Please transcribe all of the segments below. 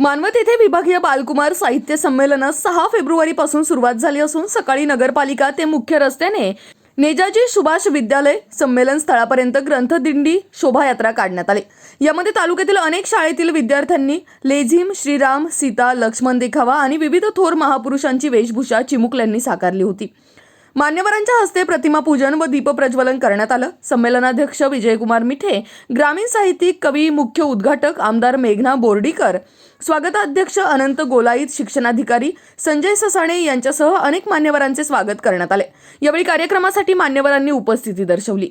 मानवत येथे विभागीय बालकुमार साहित्य संमेलनास सहा फेब्रुवारीपासून सुरुवात झाली असून सकाळी नगरपालिका ते मुख्य रस्त्याने नेजाजी सुभाष विद्यालय संमेलन स्थळापर्यंत ग्रंथदिंडी शोभायात्रा काढण्यात आली. यामध्ये तालुक्यातील अनेक शाळेतील विद्यार्थ्यांनी लेझिम श्रीराम सीता लक्ष्मण देखावा आणि विविध थोर महापुरुषांची वेशभूषा चिमुकल्यांनी साकारली होती. मान्यवरांच्या हस्ते प्रतिमा पूजन व दीपप्रज्वलन करण्यात आलं. संमेलनाध्यक्ष विजयकुमार मिठे ग्रामीण साहित्यिक कवी मुख्य उद्घाटक आमदार मेघना बोर्डीकर स्वागताध्यक्ष अनंत गोलाईत शिक्षणाधिकारी संजय ससाणे यांच्यासह अनेक मान्यवरांचे स्वागत करण्यात आले. यावेळी कार्यक्रमासाठी मान्यवरांनी उपस्थिती दर्शवली.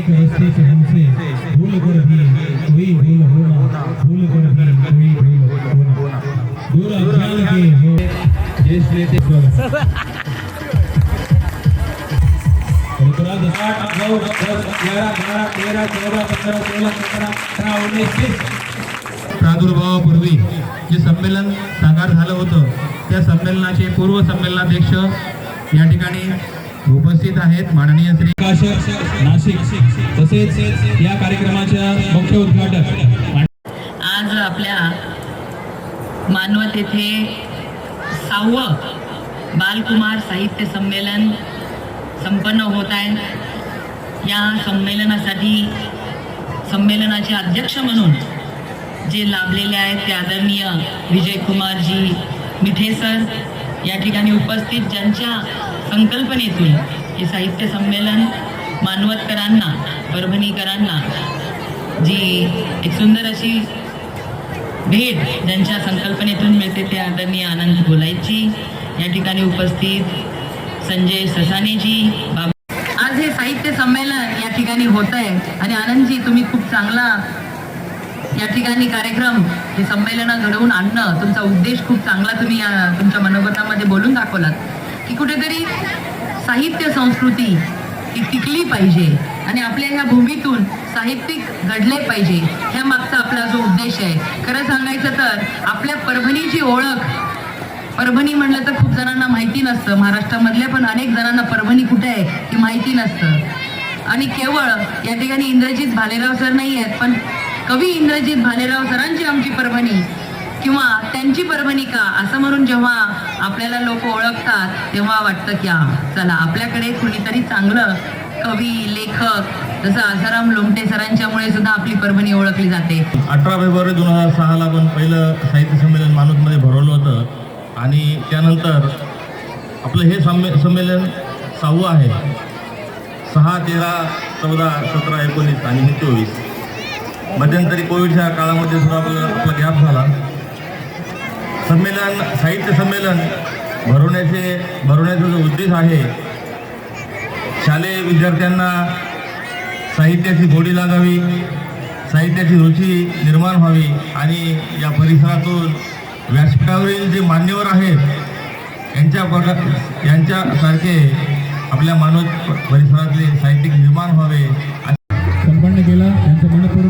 नेक रास्ते से हमसे भूल कर भी कोई भूल होना भूल कर भी कोई भूल होना दूर अज्ञान के हो देश लेते स्वर रुकरा दस आठ नौ दस ग्यारह बारह तेरह चौदह पंद्रह सोलह सत्रह अठारह उन्नीस बीस प्रादुर्भावापूर्वी जे संमेलन साकार झालं होतं त्या संमेलनाचे पूर्व संमेलनाध्यक्ष या ठिकाणी उपस्थित आहेत माननीय श्री प्रकाशक नाशिक. तसेच या कार्यक्रमाच्या मुख्य उद्घाटक. आज आपल्या मानवत येथे सहावं बालकुमार साहित्य संमेलन संपन्न होत आहे. या संमेलनासाठी संमेलनाचे अध्यक्ष म्हणून जे लाभलेले आहेत ते आदरणीय विजयकुमारजी मिठे सर. या ठिकाणी उपस्थित ज्यांच्या संकल्पनेतून हे साहित्य संमेलन मानवतकरांना परभणीकरांना जी एक सुंदर अशी भेट ज्यांच्या संकल्पनेतून मिळते ते आदरणीय आनंद बोलायची या ठिकाणी उपस्थित संजय ससानेजी बाबा आज हे साहित्य संमेलन या ठिकाणी होत आहे आणि आनंदजी तुम्ही खूप चांगला या ठिकाणी कार्यक्रम हे संमेलन घडवून आणणं तुमचा उद्देश खूप चांगला तुम्ही या तुमच्या मनोगतामध्ये बोलून दाखवलात. की कुठेतरी साहित्य संस्कृती ही टिकली पाहिजे आणि आपल्या ह्या भूमीतून साहित्यिक घडले पाहिजे ह्या मागचा आपला जो उद्देश आहे. खरं सांगायचं तर आपल्या परभणीची ओळख परभणी म्हणलं तर खूप जणांना माहिती नसतं. महाराष्ट्रामधल्या पण अनेक जणांना परभणी कुठे आहे ही माहिती नसतं. आणि केवळ या ठिकाणी इंद्रजित भालेराव सर नाही आहेत पण कवी इंद्रजित भालेराव सरांची आमची परभणी किंवा त्यांची परभणी का? असं म्हणून जेव्हा आपल्याला लोक ओळखतात तेव्हा वाटतं की हा चला आपल्याकडे कुणीतरी चांगलं कवी लेखक जसं आसाराम लोमटे सरांच्यामुळे सुद्धा आपली परभणी ओळखली जाते. अठरा फेब्रुवारी दोन हजार सहाला पण पहिलं साहित्य संमेलन माणूसमध्ये भरवलं होतं. आणि त्यानंतर आपलं हे संमे संमेलन सहावं आहे. सहा तेरा चौदा सतरा एकोणीस आणि हे चोवीस. मध्यंतरी कोविडच्या काळामध्ये सुद्धा आपलं आपला गॅप झाला. संमेलन साहित्य संमेलन भरवण्याचे भरवण्याचा जो उद्देश आहे शालेय विद्यार्थ्यांना साहित्याची गोडी लागावी साहित्याची रुची निर्माण व्हावी आणि या परिसरातून व्यासपीठावरील जे मान्यवर आहेत यांच्या प्रकार यांच्यासारखे आपल्या मानव परिसरातले साहित्यिक निर्माण व्हावे. संपन्न केला. त्यांचं मनपूर्वक